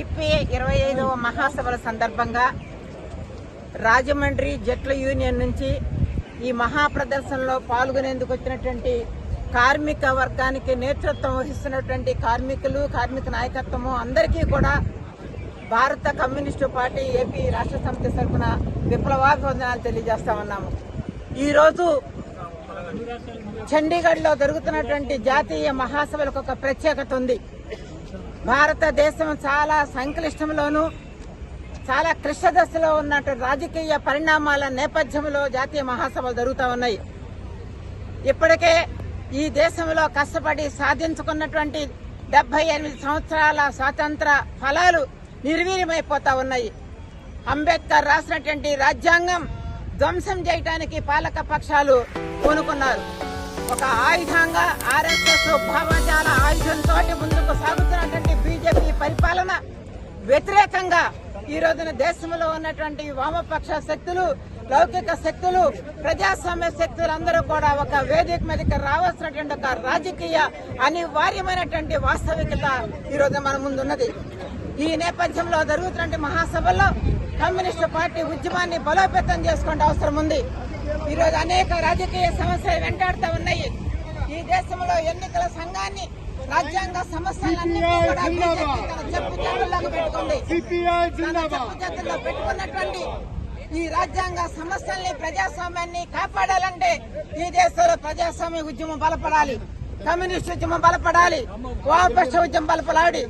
ఇప్పిఏ ఇరవై ఐదవ మహాసభల సందర్భంగా రాజమండ్రి జట్ల యూనియన్ నుంచి ఈ మహాప్రదర్శనలో పాల్గొనేందుకు వచ్చినటువంటి కార్మిక వర్గానికి నేతృత్వం వహిస్తున్నటువంటి కార్మికులు కార్మిక నాయకత్వము అందరికీ కూడా భారత కమ్యూనిస్టు పార్టీ ఏపీ రాష్ట్ర సమితి తరఫున విప్లవాభివందనాలు తెలియజేస్తా ఉన్నాము. ఈరోజు చండీగఢ్లో జరుగుతున్నటువంటి జాతీయ మహాసభలకు ఒక ప్రత్యేకత ఉంది. భారతదేశం చాలా సంక్లిష్టంలోనూ చాలా క్లిష్ట దశలో ఉన్నటువంటి రాజకీయ పరిణామాల నేపథ్యంలో జాతీయ మహాసభలు జరుగుతూ ఉన్నాయి. ఇప్పటికే ఈ దేశంలో కష్టపడి సాధించుకున్నటువంటి డెబ్బై ఎనిమిది సంవత్సరాల స్వాతంత్ర ఫలాలు నిర్వీర్యమైపోతా ఉన్నాయి. అంబేద్కర్ రాసినటువంటి రాజ్యాంగం ధ్వంసం చేయడానికి పాలక పక్షాలు పూనుకున్నారు. ఒక ఆయుధంగా ఆర్ఎస్ఎస్ భావజాల ఆయుధంతో ముందుకు సాగుతున్నటువంటి వ్యతిరేకంగా ఈ రోజున దేశంలో ఉన్నటువంటి వామపక్ష శక్తులు లౌకిక శక్తులు ప్రజాస్వామ్య శక్తులు అందరూ కూడా ఒక వేదిక మీదకి రావాల్సినటువంటి ఒక రాజకీయ అనివార్యమైనటువంటి వాస్తవికత ఈ రోజు మన ముందు ఉన్నది ఈ నేపథ్యంలో జరుగుతున్న మహాసభల్లో కమ్యూనిస్టు పార్టీ ఉద్యమాన్ని బలోపేతం చేసుకునే అవసరం ఉంది. ఈ రోజు అనేక రాజకీయ సమస్యలు వెంటాడుతూ ఉన్నాయి. ఈ దేశంలో ఎన్నికల సంఘాన్ని రాజ్యాంగ సమస్యలన్నీ కూడా బీజేపీ తన చెప్పు చేతుల్లోకి పెట్టుకుంది. సిపిఐ తన జిందాబాద్. చెప్పు చేతుల్లో పెట్టుకున్నటువంటి ఈ రాజ్యాంగ సమస్యల్ని ప్రజాస్వామ్యాన్ని కాపాడాలంటే ఈ దేశంలో ప్రజాస్వామ్య ఉద్యమం బలపడాలి. కమ్యూనిస్ట్ ఉద్యమం బలపడాలి. వామపక్ష ఉద్యమం బలపడాలి.